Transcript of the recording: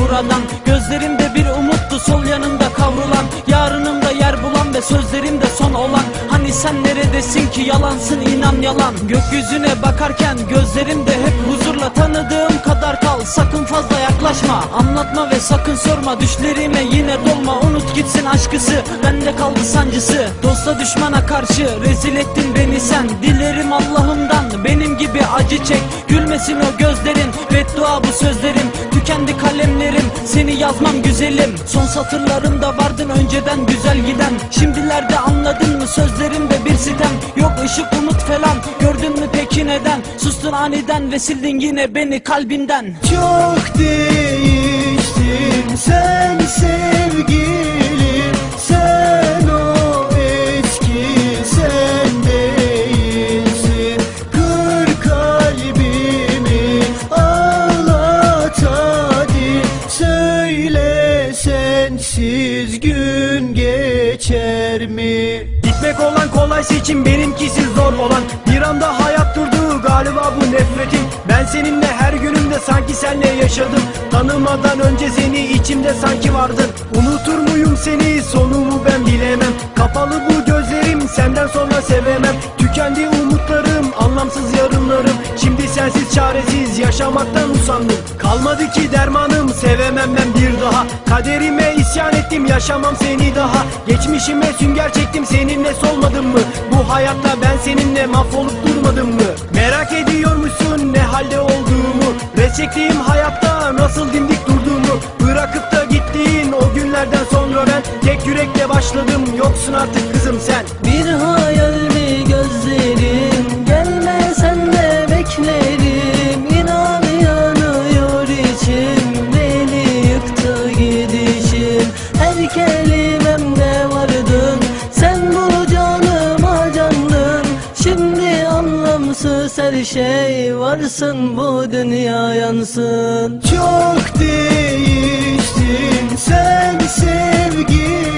buradan Gözlerimde bir umuttu sol yanımda kavrulan Yarınımda yer bulan ve sözlerimde son olan. Hani sen neredesin ki? Yalansın inan yalan. Gökyüzüne bakarken gözlerimde hep huzurla Tanıdığım kadar kal. Sakın fazla yaklaşma Anlatma ve sakın sorma. Düşlerime yine dolma Unut gitsin aşkısı. Bende kaldı sancısı. Dosta düşmana karşı rezil ettin beni sen. Dilerim Allah'ımdan benim gibi acı çek. Gülmesin o gözlerin beddua bu sözlerim yazmam güzelim. Son satırlarımda vardın önceden güzel giden. Şimdilerde anladın mı sözlerimde bir sitem? Yok ışık umut falan gördün mü peki neden? Sustun aniden ve sildin yine beni kalbinden Çok değiştin sen sevgilim geçer mi? Gitmek olan kolay seçim benimkisi zor olan. Bir anda hayat durdu galiba bu nefretim. Ben seninle her günümde sanki senle yaşadım. Tanımadan önce seni içimde sanki vardın Unutur muyum seni? Sonumu ben bilemem. Kapalı bu gözlerim senden sonra sevemem. Tükendi umutlarım anlamsız yarınlarım. Şimdi sensiz çaresiz yaşamaktan usandım. Kalmadı ki dermanım sevemem ben bir daha. Kaderime isyan ettim yaşamam seni daha. Geçmişime sünger çektim seninle solmadım mı? Bu hayatta ben seninle mahvolup durmadım mı? Merak ediyormuşsun ne halde olduğumu. Res çektiğim hayatta nasıl dimdik durduğumu. Bırakıp da gittiğin o günlerden sonra ben Tek yürekle başladım. Yoksun artık kızım sen anlamsız her şey Varsın bu dünya yansın. Çok değiştin sen sevgilim